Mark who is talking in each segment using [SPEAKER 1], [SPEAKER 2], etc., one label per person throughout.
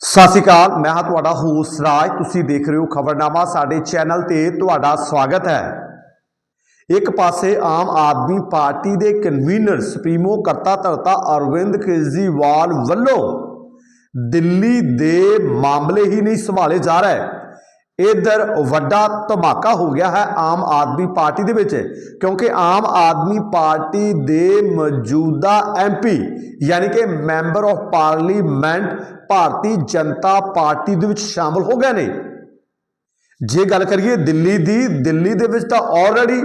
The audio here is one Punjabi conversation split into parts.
[SPEAKER 1] ਸਤਿ ਸ਼੍ਰੀ ਅਕਾਲ, ਮੈਂ ਹਾਂ ਤੁਹਾਡਾ ਹੋਸਟ ਰਾਜ, ਤੁਸੀਂ ਦੇਖ ਰਹੇ ਹੋ ਖਬਰਨਾਮਾ, ਸਾਡੇ ਚੈਨਲ ਤੇ ਤੁਹਾਡਾ ਸਵਾਗਤ ਹੈ। ਇੱਕ ਪਾਸੇ ਆਮ ਆਦਮੀ ਪਾਰਟੀ ਦੇ ਕਨਵੀਨਰ ਸੁਪਰੀਮੋ ਕਰਤਾ ਧਰਤਾ ਅਰਵਿੰਦ ਕੇਜਰੀਵਾਲ ਵੱਲੋਂ ਦਿੱਲੀ ਦੇ ਮਾਮਲੇ ਹੀ ਨਹੀਂ ਸੰਭਾਲੇ ਜਾ ਰਹੇ। ਇਧਰ ਵੱਡਾ ਧਮਾਕਾ ਹੋ ਗਿਆ ਹੈ ਆਮ ਆਦਮੀ ਪਾਰਟੀ ਦੇ ਵਿੱਚ, ਕਿਉਂਕਿ ਆਮ ਆਦਮੀ ਪਾਰਟੀ ਦੇ ਮੌਜੂਦਾ ਐਮਪੀ ਯਾਨੀ ਕਿ member of parliament Bharatiya Janata Party ਦੇ ਵਿੱਚ ਸ਼ਾਮਲ ਹੋ ਗਏ ਨੇ। ਜੇ ਗੱਲ ਕਰੀਏ ਦਿੱਲੀ ਦੀ, ਦਿੱਲੀ ਦੇ ਵਿੱਚ ਤਾਂ ਆਲਰੇਡੀ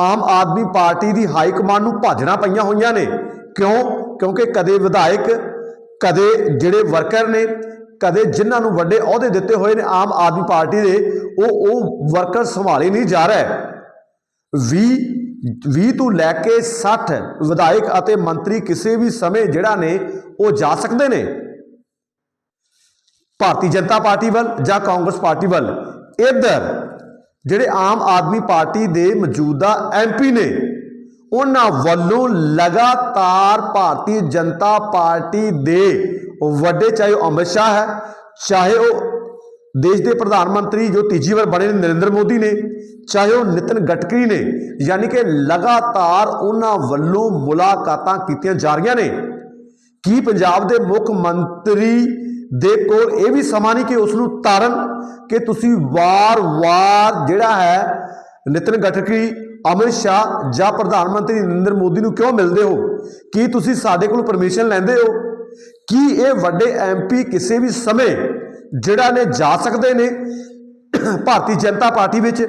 [SPEAKER 1] ਆਮ ਆਦਮੀ ਪਾਰਟੀ ਦੀ ਹਾਈ ਕਮਾਂਡ ਨੂੰ ਭਾਜਣਾ ਪਈਆਂ ਹੋਈਆਂ ਨੇ। ਕਿਉਂ? ਕਿਉਂਕਿ ਕਦੇ ਵਿਧਾਇਕ, ਕਦੇ ਜਿਹੜੇ ਵਰਕਰ ਨੇ ਕਦੇ ਜਿਨ੍ਹਾਂ ਨੂੰ ਵੱਡੇ ਅਹੁਦੇ ਦਿੱਤੇ ਹੋਏ ਨੇ ਆਮ ਆਦਮੀ ਪਾਰਟੀ ਦੇ, ਉਹ ਉਹ ਵਰਕਰ ਸੰਭਾਲੇ ਨਹੀਂ ਜਾ ਰਹੇ। 20 20 ਤੋਂ ਲੈ ਕੇ 60 ਵਿਧਾਇਕ ਅਤੇ ਮੰਤਰੀ ਕਿਸੇ ਵੀ ਸਮੇਂ ਜਿਹੜਾ ਨੇ, ਉਹ ਜਾ ਸਕਦੇ ਨੇ। ਭਾਰਤੀ ਜਨਤਾ ਪਾਰਟੀ ਵੱਲ ਜਾਂ ਕਾਂਗਰਸ ਪਾਰਟੀ ਵੱਲ? ਇੱਧਰ, ਜਿਹੜੇ ਆਮ ਆਦਮੀ ਪਾਰਟੀ ਦੇ ਮੌਜੂਦਾ ਐਮਪੀ ਨੇ, ਉਹਨਾਂ ਵੱਲੋਂ ਲਗਾਤਾਰ ਭਾਰਤੀ ਜਨਤਾ ਪਾਰਟੀ ਦੇ ਵੱਡੇ ਚਾਹੇ ਉਹ ਅਮਿਤ ਸ਼ਾਹ ਹੈ, ਚਾਹੇ ਉਹ ਦੇਸ਼ ਦੇ ਪ੍ਰਧਾਨ ਮੰਤਰੀ ਜੋ ਤੀਜੀ ਵਾਰ ਬਣੇ ਨੇ ਨਰਿੰਦਰ ਮੋਦੀ ਨੇ, ਚਾਹੇ ਉਹ ਨਿਤਨ ਗਟਕਰੀ ਨੇ, ਯਾਨੀ ਕਿ ਲਗਾਤਾਰ ਉਹਨਾਂ ਵੱਲੋਂ ਮੁਲਾਕਾਤਾਂ ਕੀਤੀਆਂ ਜਾ ਰਹੀਆਂ ਨੇ। ਕੀ ਪੰਜਾਬ ਦੇ ਮੁੱਖ ਮੰਤਰੀ ਦੇ ਕੋਲ ਇਹ ਵੀ ਸਮਾਂ ਨਹੀਂ ਕਿ ਉਸ ਨੂੰ ਤਾਰਨ ਕਿ ਤੁਸੀਂ ਵਾਰ-ਵਾਰ ਜਿਹੜਾ ਹੈ ਨਿਤਨ ਗਟਕਰੀ ਅਮਿਤ ਸ਼ਾਹ ਜਾਂ ਪ੍ਰਧਾਨ ਮੰਤਰੀ ਨਰਿੰਦਰ ਮੋਦੀ ਨੂੰ ਕਿਉਂ ਮਿਲਦੇ ਹੋ? ਕੀ ਤੁਸੀਂ ਸਾਡੇ ਕੋਲ ਪਰਮਿਸ਼ਨ ਲੈਂਦੇ ਹੋ? ਕੀ ਇਹ ਵੱਡੇ ਐਮਪੀ ਕਿਸੇ ਵੀ ਸਮੇਂ ਜਿਹੜਾ ਨੇ ਜਾ ਸਕਦੇ ਨੇ ਭਾਰਤੀ ਜਨਤਾ ਪਾਰਟੀ ਵਿੱਚ?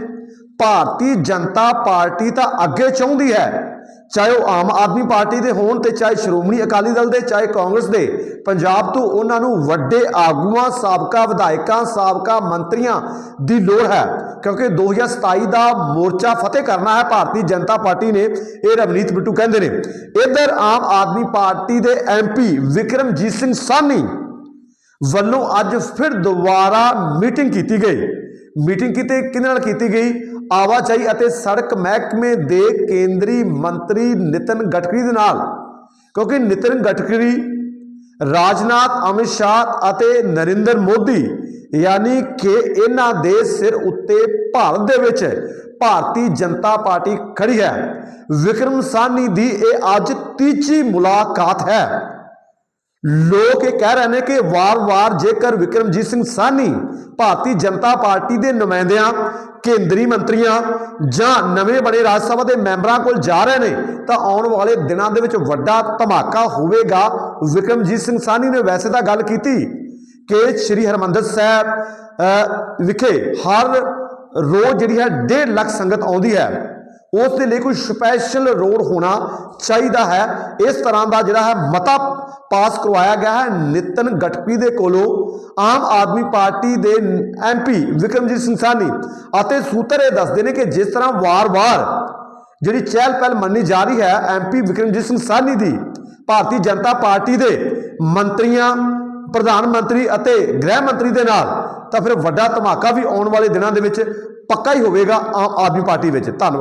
[SPEAKER 1] ਭਾਰਤੀ ਜਨਤਾ ਪਾਰਟੀ ਤਾਂ ਅੱਗੇ ਚਾਹੁੰਦੀ ਹੈ। ਚਾਹੇ ਉਹ ਆਮ ਆਦਮੀ ਪਾਰਟੀ ਦੇ ਹੋਣ ਤੇ ਚਾਹੇ ਸ਼੍ਰੋਮਣੀ ਅਕਾਲੀ ਦਲ ਦੇ, ਚਾਹੇ ਕਾਂਗਰਸ ਦੇ, ਪੰਜਾਬ ਤੋਂ ਉਹਨਾਂ ਨੂੰ ਵੱਡੇ ਆਗੂਆਂ, ਸਾਬਕਾ ਵਿਧਾਇਕਾਂ, ਸਾਬਕਾ ਮੰਤਰੀਆਂ ਦੀ ਲੋੜ ਹੈ, ਕਿਉਂਕਿ 2027 ਦਾ ਮੋਰਚਾ ਫਤਿਹ ਕਰਨਾ ਹੈ, ਭਾਰਤੀ ਜਨਤਾ ਪਾਰਟੀ ਨੇ, ਇਹ ਰਵਨੀਤ ਬਿੱਟੂ ਕਹਿੰਦੇ ਨੇ। ਇਧਰ ਆਮ ਆਦਮੀ ਪਾਰਟੀ ਦੇ ਐਮਪੀ ਵਿਕਰਮਜੀਤ ਸਿੰਘ ਸਾਨੀ ਵੱਲੋਂ ਅੱਜ ਫਿਰ ਦੁਬਾਰਾ ਮੀਟਿੰਗ ਕੀਤੀ ਗਈ। ਮੀਟਿੰਗ ਕਿਤੇ ਕਿਹਦੇ ਨਾਲ ਕੀਤੀ ਗਈ? ਆਵਾਜਾਈ ਅਤੇ ਸੜਕ ਮਹਿਕਮੇ ਦੇ ਕੇਂਦਰੀ ਮੰਤਰੀ ਨਿਤਨ ਗਟਕਰੀ ਦੇ ਨਾਲ, ਕਿਉਂਕਿ ਨਿਤਨ ਗਟਕਰੀ ਰਾਜਨਾਥ, ਅਮਿਤ ਸ਼ਾਹ ਅਤੇ ਨਰਿੰਦਰ ਮੋਦੀ, ਯਾਨੀ ਕਿ ਇਹਨਾਂ ਦੇ ਸਿਰ ਉੱਤੇ ਭਾਰਤ ਦੇ ਵਿੱਚ ਭਾਰਤੀ ਜਨਤਾ ਪਾਰਟੀ ਖੜੀ ਹੈ। ਵਿਕਰਮ ਸਾਨੀ ਦੀ ਇਹ ਅੱਜ ਤੀਜੀ ਮੁਲਾਕਾਤ ਹੈ। ਲੋਕ ਇਹ ਕਹਿ ਰਹੇ ਨੇ ਕਿ ਵਾਰ-ਵਾਰ ਜੇਕਰ ਵਿਕਰਮਜੀਤ ਸਿੰਘ ਸਾਨੀ ਭਾਰਤੀ ਜਨਤਾ ਪਾਰਟੀ ਦੇ ਨੁਮਾਇੰਦਿਆਂ, ਕੇਂਦਰੀ ਮੰਤਰੀਆਂ ਜਾਂ ਨਵੇਂ ਬਣੇ ਰਾਜ ਸਭਾ ਦੇ ਮੈਂਬਰਾਂ ਕੋਲ ਜਾ ਰਹੇ ਨੇ, ਤਾਂ ਆਉਣ ਵਾਲੇ ਦਿਨਾਂ ਦੇ ਵਿੱਚ ਵੱਡਾ ਧਮਾਕਾ ਹੋਵੇਗਾ। ਵਿਕਰਮਜੀਤ ਸਿੰਘ ਸਾਨੀ ਨੇ ਵੈਸੇ ਤਾਂ ਗੱਲ ਕੀਤੀ ਕਿ ਸ੍ਰੀ ਹਰਮੰਦਰ ਸਾਹਿਬ ਵਿਖੇ ਹਰ ਰੋਜ਼ ਜਿਹੜੀ ਹੈ 1.5 ਲੱਖ ਸੰਗਤ ਆਉਂਦੀ ਹੈ। ਉਸ ਦੇ ਲਈ ਕੋਈ ਸਪੈਸ਼ਲ ਰੋਡ ਹੋਣਾ ਚਾਹੀਦਾ ਹੈ। ਇਸ ਤਰ੍ਹਾਂ ਦਾ ਜਿਹੜਾ ਹੈ ਮਤਾ ਪਾਸ ਕਰਵਾਇਆ ਗਿਆ ਹੈ ਨਿਤਨ ਗਟਕਰੀ ਦੇ ਕੋਲੋਂ। ਆਮ ਆਦਮੀ ਪਾਰਟੀ ਦੇ ਐਮਪੀ ਵਿਕਰਮਜੀਤ ਸਿੰਘ ਸਾਨੀ ਅਤੇ ਸੂਤਰ ਇਹ ਦੱਸਦੇ ਨੇ ਕਿ ਜਿਸ ਤਰ੍ਹਾਂ ਵਾਰ-ਵਾਰ ਜਿਹੜੀ ਚਹਿਲ ਪਹਿਲ ਮੰਨੀ ਜਾ ਰਹੀ ਹੈ ਐਮਪੀ ਵਿਕਰਮਜੀਤ ਸਿੰਘ ਸਾਨੀ ਦੀ, ਭਾਰਤੀ ਜਨਤਾ ਪਾਰਟੀ ਦੇ ਮੰਤਰੀਆਂ, ਪ੍ਰਧਾਨ ਮੰਤਰੀ ਅਤੇ ਗ੍ਰਹਿ ਮੰਤਰੀ ਦੇ ਨਾਲ, ਤਾਂ ਫਿਰ ਵੱਡਾ ਧਮਾਕਾ ਵੀ ਆਉਣ ਵਾਲੇ ਦਿਨਾਂ ਦੇ ਵਿੱਚ ਪੱਕਾ ਹੀ ਹੋਵੇਗਾ ਆਮ ਆਦਮੀ ਪਾਰਟੀ ਵਿੱਚ। ਧੰਨਵਾਦ।